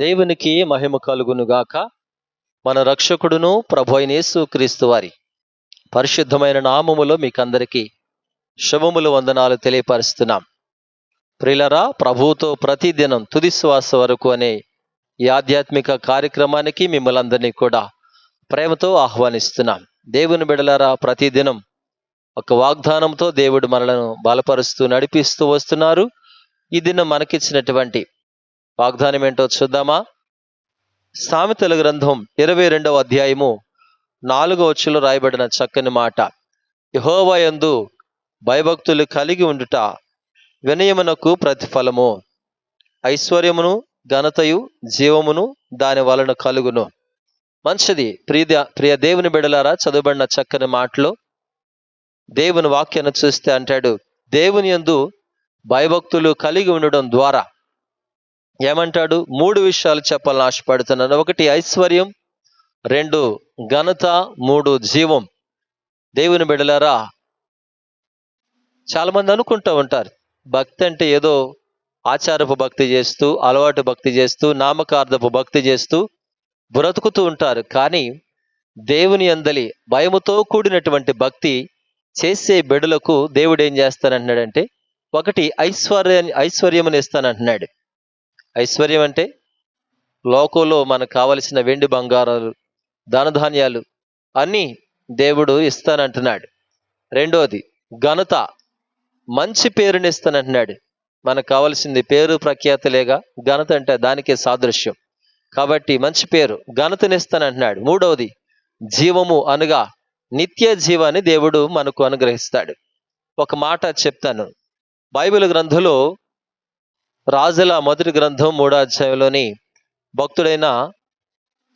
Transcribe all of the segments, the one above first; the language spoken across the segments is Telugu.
దేవునికి మహిమ కలుగునుగాక మన రక్షకుడును ప్రభు అయినేసు క్రీస్తు వారి పరిశుద్ధమైన నామములో మీకందరికీ శుభములు వందనాలు తెలియపరుస్తున్నాం. ప్రిలరా ప్రభువుతో ప్రతిదినం తుది శ్వాస వరకు అనే ఈ ఆధ్యాత్మిక కార్యక్రమానికి మిమ్మల్ని అందరినీ కూడా ప్రేమతో ఆహ్వానిస్తున్నాం. దేవుని బిడలరా ప్రతిదినం ఒక వాగ్దానంతో దేవుడు మనలను బలపరుస్తూ నడిపిస్తూ వస్తున్నారు. ఈ దినం మనకిచ్చినటువంటి వాగ్దానం ఏంటో చూద్దామా? సామెతల గ్రంథం ఇరవై రెండవ అధ్యాయము నాలుగో వచ్చులో రాయబడిన చక్కని మాట. యహోవయందు భయభక్తులు కలిగి ఉండుట వినయమునకు ప్రతిఫలము. ఐశ్వర్యమును ఘనతయు జీవమును దాని వలన కలుగును. మంచిది ప్రియ ప్రియ దేవుని బిడలారా చదువుబడిన చక్కని మాటలో. దేవుని వాక్యాన్ని చూస్తే అంటాడు దేవుని యందు భయభక్తులు కలిగి ఉండడం ద్వారా ఏమంటాడు? మూడు విషయాలు చెప్పాలని ఆశపడుతున్నాను. ఒకటి ఐశ్వర్యం. రెండు ఘనత. మూడు జీవం. దేవుని బిడలారా చాలా మంది అనుకుంటూ ఉంటారు. భక్తి అంటే ఏదో ఆచారపు భక్తి చేస్తూ అలవాటు భక్తి చేస్తూ నామకార్థపు భక్తి చేస్తూ బ్రతుకుతూ ఉంటారు. కానీ దేవుని అందలి భయముతో కూడినటువంటి భక్తి చేసే బిడలకు దేవుడు ఏం చేస్తానంటున్నాడంటే ఒకటి ఐశ్వర్య ఐశ్వర్యముని ఇస్తానంటున్నాడు. ఐశ్వర్యం అంటే లోకంలో మనకు కావలసిన వెండి బంగారాలు ధనధాన్యాలు అన్నీ దేవుడు ఇస్తానంటున్నాడు. రెండోది ఘనత మంచి పేరుని ఇస్తానంటున్నాడు. మనకు కావలసింది పేరు ప్రఖ్యాతలేగా ఘనత అంటే దానికే సాదృశ్యం. కాబట్టి మంచి పేరు ఘనతనిస్తానంటున్నాడు మూడవది జీవము అనగా నిత్య జీవాన్ని దేవుడు మనకు అనుగ్రహిస్తాడు. ఒక మాట చెప్తాను. బైబిల్ గ్రంథంలో రాజుల మొదటి గ్రంథం మూడో అధ్యాయంలోని భక్తుడైన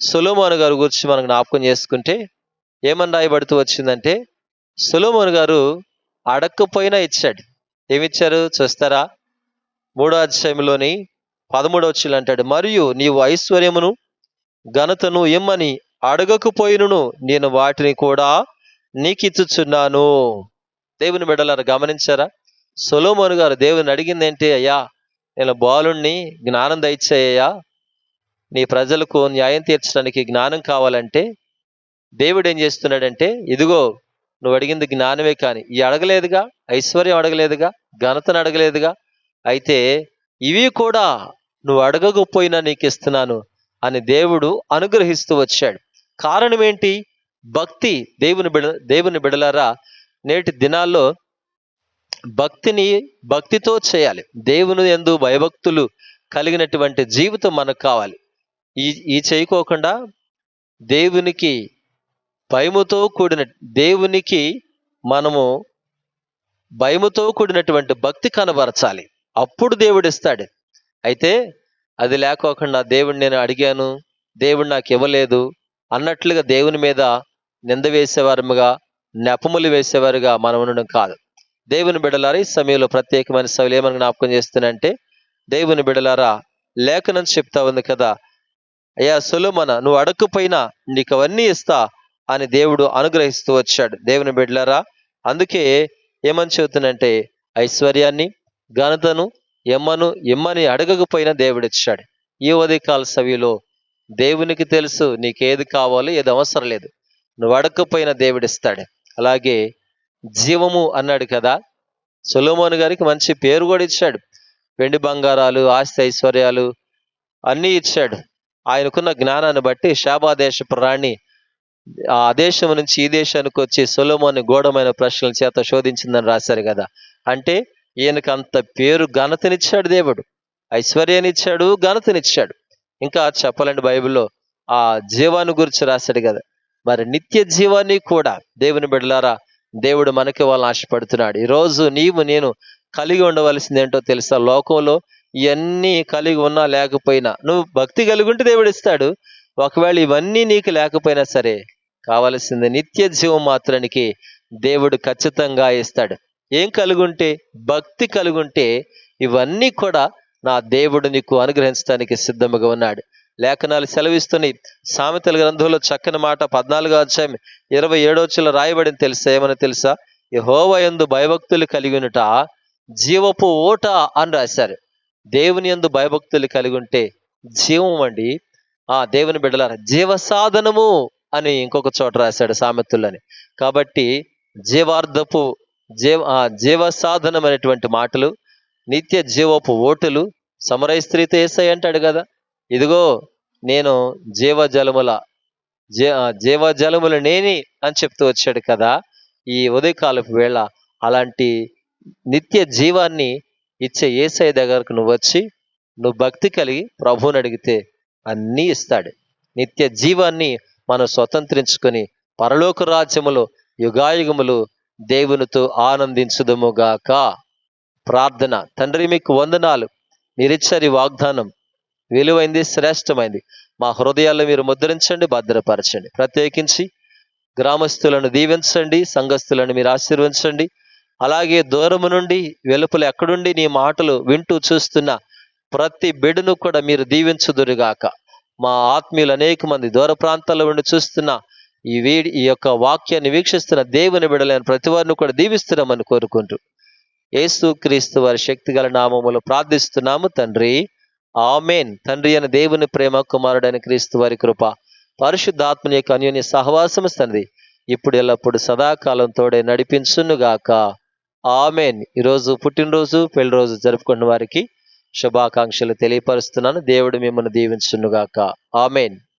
సులోమోను గారి గురించి మనం జ్ఞాపకం చేసుకుంటే ఏమని రాయబడుతూ వచ్చిందంటే సులోమోను గారు అడక్కపోయినా ఇచ్చాడు. ఏమిచ్చారు చూస్తారా? మూడో అధ్యాయంలోని పదమూడవచ్చులు అంటాడు మరియు నీవు ఐశ్వర్యమును ఘనతను ఇమ్మని అడగకపోయినను నేను వాటిని కూడా నీకిచ్చుచున్నాను. దేవుని బిడ్డలారు గమనించారా? సొలోమోను గారు దేవుని అడిగింది ఏంటి? అయ్యా నేను బాలుణ్ణి జ్ఞానం దయచేయ్యా? నీ ప్రజలకు న్యాయం తీర్చడానికి జ్ఞానం కావాలంటే దేవుడు ఏం చేస్తున్నాడంటే ఇదిగో నువ్వు అడిగింది జ్ఞానమే కానీ ఈ అడగలేదుగా ఐశ్వర్యం అడగలేదుగా ఘనతను అడగలేదుగా అయితే ఇవి కూడా నువ్వు అడగకపోయినా నీకు ఇస్తున్నాను అని దేవుడు అనుగ్రహిస్తూ వచ్చాడు. కారణం ఏంటి? భక్తి దేవుని బిడ దేవుని బిడలారా నేటి దినాల్లో భక్తిని భక్తితో చేయాలి. దేవుని ఎందు భయభక్తులు కలిగినటువంటి జీవితం మనకు కావాలి. ఈ ఈ చేయకోకుండా దేవునికి భయముతో కూడిన దేవునికి మనము భయముతో కూడినటువంటి భక్తి కనబరచాలి. అప్పుడు దేవుడు ఇస్తాడు. అయితే అది లేకోకుండా దేవుడు నేను అడిగాను దేవుడు నాకు ఇవ్వలేదు అన్నట్లుగా దేవుని మీద నింద వేసేవారుగా నెపములు వేసేవారుగా మనం ఉండడం కాదు. దేవుని బిడలారా ఈ సమయంలో ప్రత్యేకమైన సభలు ఏమని జ్ఞాపకం చేస్తున్నానంటే దేవుని బిడలారా లేఖనం చెప్తా ఉంది కదా. అయ్యా సులుమన నువ్వు అడక్కుపోయినా నీకు అవన్నీ ఇస్తా అని దేవుడు అనుగ్రహిస్తూ వచ్చాడు. దేవుని బిడ్డలారా అందుకే ఏమని చెబుతున్నంటే ఐశ్వర్యాన్ని ఘనతను ఎమ్మను ఎమ్మని అడగకపోయినా దేవుడు ఇచ్చాడు. ఈ ఉదయకాల సవిలో దేవునికి తెలుసు నీకేది కావాలో ఏది అవసరం లేదు. నువ్వు అడగకపోయినా దేవుడిస్తాడు అలాగే జీవము అన్నాడు కదా. సొలోమోన్ గారికి మంచి పేరు కూడా ఇచ్చాడు. వెండి బంగారాలు ఆస్తి ఐశ్వర్యాలు అన్నీ ఇచ్చాడు. ఆయనకున్న జ్ఞానాన్ని బట్టి శాబా దేశపు రాణి ఆ దేశం నుంచి ఈ దేశానికి వచ్చి సొలోమోని గోడమైన ప్రశ్నల చేత శోధించిందని రాశారు కదా. అంటే ఈయనకు అంత పేరు ఘనతనిచ్చాడు దేవుడు. ఐశ్వర్యాన్ని ఇచ్చాడు ఘనతనిచ్చాడు. ఇంకా చెప్పాలండి బైబిల్లో ఆ జీవాన్ని గురించి రాశాడు కదా. మరి నిత్య జీవాన్ని కూడా దేవుని బిడ్డలారా దేవుడు మనకి వాళ్ళని ఆశపడుతున్నాడు. ఈరోజు నీవు నేను కలిగి ఉండవలసింది ఏంటో తెలుసా? లోకంలో ఇవన్నీ కలిగి ఉన్నా లేకపోయినా. నువ్వు భక్తి కలిగి ఉంటే దేవుడు ఇస్తాడు. ఒకవేళ ఇవన్నీ నీకు లేకపోయినా సరే కావలసింది నిత్య జీవం మాత్రానికి దేవుడు ఖచ్చితంగా ఇస్తాడు. ఏం కలుగుంటే భక్తి కలుగుంటే ఇవన్నీ కూడా నా దేవుడు నీకు అనుగ్రహించడానికి సిద్ధముగా ఉన్నాడు. లేఖనాలు సెలవిస్తున్నాయి సామెతల గ్రంథంలో చక్కని మాట పద్నాలుగో అధ్యాయం ఇరవై ఏడో చిల రాయబడింది తెలుసా? ఏమని తెలుసా? యహోవ యందు భయభక్తులు కలిగినట జీవపు ఓట అని రాశారు. దేవుని యందు భయభక్తులు కలిగి ఉంటే జీవం అండి. ఆ దేవుని బిడ్డలారా జీవ సాధనము అని ఇంకొక చోట రాశాడు సామెతలని కాబట్టి జీవార్థపు జీవ జీవ సాధనం అనేటువంటి మాటలు నిత్య జీవపు ఓటులు సమరయ స్త్రీతో ఏసై అంటాడు కదా? ఇదిగో నేను జీవజలముల జీ ఆ, జీవజలములు నేని అని చెప్తూ వచ్చాడు కదా ఈ ఉదయకాలపు వేళ అలాంటి నిత్య జీవాన్ని ఇచ్చే ఏసఐ దగ్గరకు నువ్వు వచ్చి నువ్వు భక్తి కలిగి ప్రభువుని అడిగితే అన్నీ ఇస్తాడు. నిత్య జీవాన్ని మనం స్వతంత్రించుకొని పరలోక రాజ్యములు యుగాయుగములు దేవునితో ఆనందించుదముగాక ప్రార్థన. తండ్రి మీకు వందనాలు. నిరిచ్చరి వాగ్దానం. విలువైంది శ్రేష్టమైంది. మా హృదయాల్లో మీరు ముద్రించండి భద్రపరచండి. ప్రత్యేకించి గ్రామస్తులను దీవించండి సంఘస్థులను మీరు ఆశీర్వించండి. అలాగే దూరము నుండి వెలుపల ఎక్కడుండి నీ మాటలు వింటూ చూస్తున్న ప్రతి బిడ్డను కూడా మీరు దీవించుదురుగాక. మా ఆత్మీయులు అనేక మంది దూర ప్రాంతాల్లో ఉండి చూస్తున్న ఈ వీడి ఈ యొక్క వాక్యాన్ని వీక్షిస్తున్న దేవుని బిడలైన ప్రతి వారిని కూడా దీవిస్తున్నామని కోరుకుంటూ. ఏసు క్రీస్తు వారి శక్తి గల నామములు ప్రార్థిస్తున్నాము తండ్రి. ఆమెన్. తండ్రి అయిన దేవుని ప్రేమ కుమారుడైన క్రీస్తు వారి కృప పరిశుద్ధాత్మని యొక్క అన్యోన్య సహవాసము తండ్రి ఇప్పుడు ఎల్లప్పుడు సదాకాలం తోడే నడిపించునుగాక ఆమెన్. ఈరోజు పుట్టినరోజు పెళ్ళి రోజు జరుపుకున్న వారికి శుభాకాంక్షలు తెలియపరుస్తున్నాను. దేవుడు మిమ్మల్ని దీవించునుగాక ఆమెన్.